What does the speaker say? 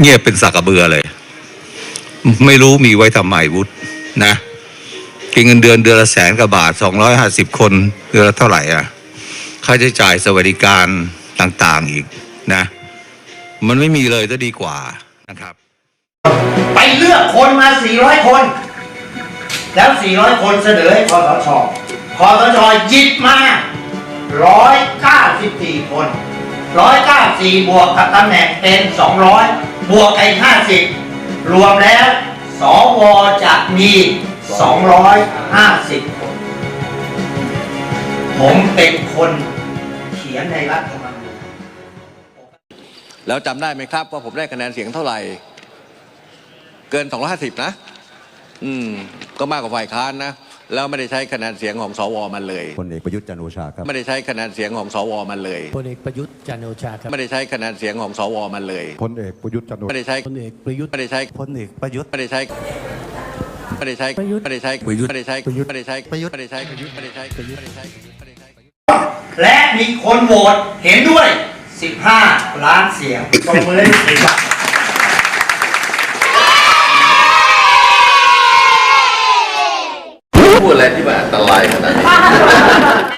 เงียบเป็นสักกระเบือเลย ไม่รู้มีไว้ทำไมวุฒินะกินเงินเดือนเดือนละแสนกว่าบาทสองร้อยห้าสิบคนเดือนละเท่าไหร่อะค่าใช้จ่ายสวัสดิการต่างๆอีกนะ มันไม่มีเลยจะดีกว่านะครับ ไปเลือกคนมา 400 คน แล้ว 400 คนเสนอให้คอสชคอสชหยิบมา 194 คน 194 บวกกับตำแหน่งเป็น 200 บวกไอ้50 รวมแล้ว สวจะมี 250 คน ผมเป็นคนเขียนในรัฐธรรมนูญแล้วจำได้ไหมครับ ว่าผมได้คะแนนเสียงเท่าไหร่ เกิน 250 นะ อืม ก็มากกว่าฝ่ายค้านนะ แล้วไม่ได้ใช้คะแนนเสียงของสวมันเลยพลเอกประยุทธ์จันทร์โอชาครับไม่ได้ใช้คะแนนเสียงของสวมันเลยพลเอกประยุทธ์จันทร์โอชาครับไม่ได้ใช้คะแนนเสียงของสวมันเลยพลเอกประยุทธ์จันทร์โอไม่ได้ใช้พลเอกประยุทธ์ไม่ได้ใช้พลเอกประยุทธ์ไม่ได้ใช้ไม่ได้ใช้ประยุทธ์ไม่ได้ใช้ประยุทธ์ไม่ได้ใช้ประยุทธ์ไม่ได้ใช้ประยุทธ์ไม่ได้ใช้ประยุทธ์ไม่ได้ใช้ประยุทธ์ไม่ได้ใช้ไม่ได้ใช้และมีคนโหวตเห็นด้วย 15 ล้านเสียงตรงมือให้สิ อะไรที่มันอันตรายขนาดนี้